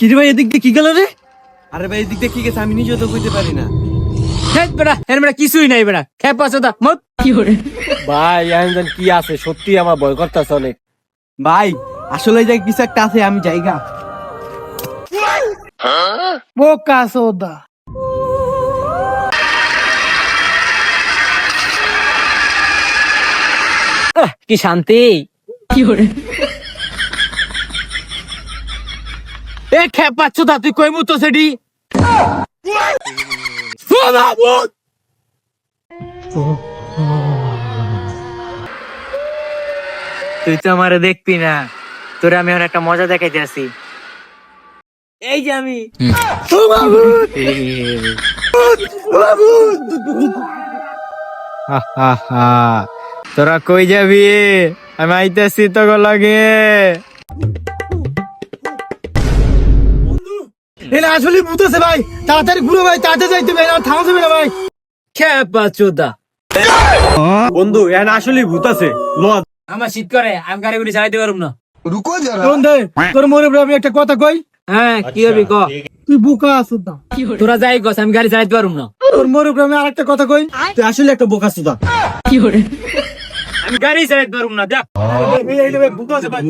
কিরে ভাই এদিক দিয়ে কি গেল রে? আরে ভাই এদিক দিয়ে কি গেছে আমি নিজেও তো বুঝতে পারি না। হেট কিছুই নাই খেপা চোদা মত ভাই এখন কি আছে? সত্যি আমার ভয় করতেছে অনেক। ভাই আসলে যে কিছু একটা আছে আমি জায়গা বোকা সোদা। আহ, কি শান্তি এ খেপা চোদা তুই কই মুতো ভূত তুই তো আমারে দেখবি না তোরে আমি একটা মজা দেখাইতে আসি এই যে আমি তোরা কই যাবি আমি আইতেছি তো লাগে এটা আসলে বুঝতেছে ভাই তাড়াতাড়ি ঘুরো ভাই তাড়াতাড়ি যাইতে ভাই আর থামতে না ভাই। খ্যাপা চোদা। বন্ধু এটা আসলে ভূত আছে লজ। আমার শীত করে আমি গাড়ি গুলি চালাইতে পারুম না। রুকো যারা। বন্ধু তোর মোরে আমি একটা কথা কই? হ্যাঁ কি হবে ক? তুই বোকা আছিস না তোরা যাই গছ আমি গাড়ি চালাইতে পারুম না। তোর মোরে আমি আরেকটা কথা কই? তুই আসলে একটা বোকা আছিস না কি করে আমি গাড়ি চালাইতে পারুম না দেখ। ভূত আছে ভাই।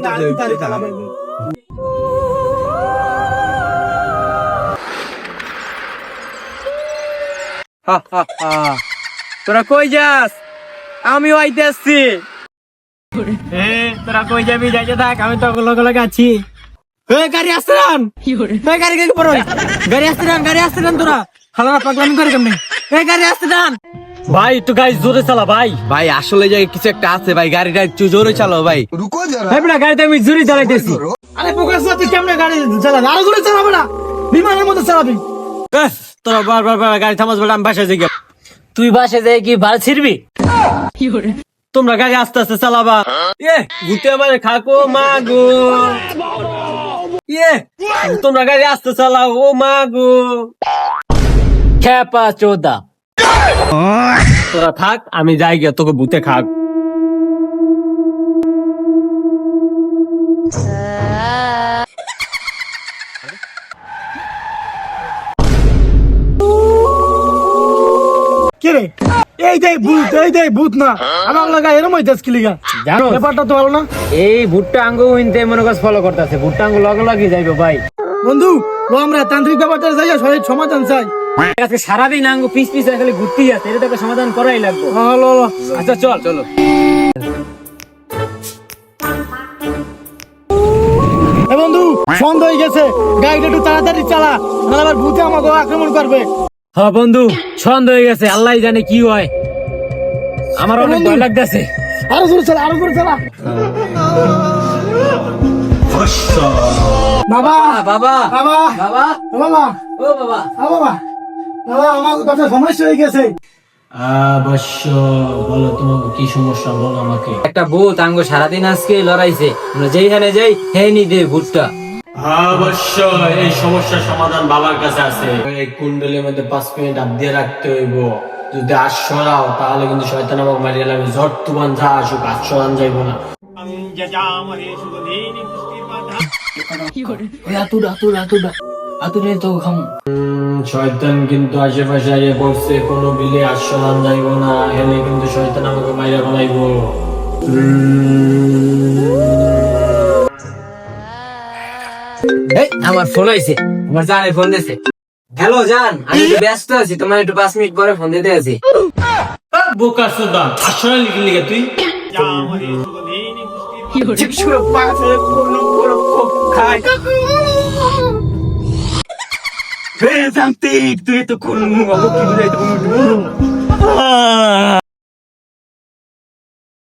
তোরা কই যাস? আমিও আইতে তোরা কই যাবি? যাইতে থাক আমি তো লগে লগে আছি। গাড়ি আসতে গাড়ি গাড়ি পড়ো গাড়ি গাড়ি তোরা। পাগলামি করে এই গাড়ি ভাই একটু গাড়ি জোরে চালা ভাই। ভাই আসলে যে কিছু একটা আছে ভাই গাড়িটা একটু জোরে চালাও ভাই। রুকো যারা। ভাই না গাড়িটা আমি জোরে চালাইতেছি। আরে পোকাস তুই কেমনে গাড়ি চালা আরও জোরে চালাবে না বিমানের মতো চালাবি। তোরা বার বার বার গাড়ি থামাস বলে আমি বাসায় যাই। তুই বাসে যাই কি ভালো ছিড়বি? তোমরা গাড়ি আস্তে আস্তে চালাবা। এ ভূতে আমার খাকো মা গো ইয়ে তোমরা গাড়ি আস্তে চালাও, ও মা গো খেপা চোদা। তোরা থাক, আমি যাই গিয়া তোকে ভূতে খাক। রে। এই দেখ ভূত এই দেখ ভূত না। আমার লাগা এরম হইতাস কি লিগা? জানো ব্যাপারটা তো ভালো না? এই ভুট্টা আঙ্গু মনে কাজ ফলো করতেছে। ভুট্টা আঙ্গু লগে লগে যাইবে ভাই। বন্ধু ও আমরা তান্ত্রিক ব্যাপারটা যাই সমাধান চাই। আজকে সারাদিন আঙ্গু পিস পিস খালি ঘুরতেই আছে এটা তো একটা সমাধান করাই লাগবে। হলো আচ্ছা চল চলো। বন্ধু সন্ধ্যা হয়ে গেছে। গাড়িটা একটু তাড়াতাড়ি চালা নাহলে আবার ভূতে আমাকে আক্রমণ করবে। হ্যাঁ বন্ধু সন্দেহ হয়ে গেছে আল্লাহ জানে কি হয়। আমার অনেক ভয় লাগতেছে। আরও জোরে চালা আরও জোরে চালা। বাবা বাবা বাবা বাবা বাবা। ও বাবা ও বাবা। বাবা। আমার কথা সমস্যা হয়ে গেছে। অবশ্য বলো তোমাকে কি সমস্যা? বলো আমাকে। একটা ভূত আঙ্গ সারাদিন আজকে লড়াইছে। আমরা যেইখানে যাই হে নি দে ভূতটা। অবশ্য এই সমস্যার সমাধান বাবার কাছে আছে। এই কুণ্ডলের মধ্যে পাঁচ মিনিট আপ দিয়ে রাখতে হইব। যদি আশ সরাও তাহলে কিন্তু শয়তান আমাকে মারিয়ে লাগবে ঝড় তুফান যা আসুক আশ সরান যাইব না। শয়তান কিন্তু আশেপাশে কোনো বিলে আশ সরান যাইব না হেলে কিন্তু শয়তান আমাকে মাইরা বানাইব এই আমার ফোন আইছে। আমার জানে ফোন দিছে। হ্যালো জান আমি একটু ব্যস্ত আছি তোমার একটু পাঁচ মিনিট পরে ফোন দিতে আছি। বোকা সুদা সরান লিখে লিখে তুই। তুই তো কোন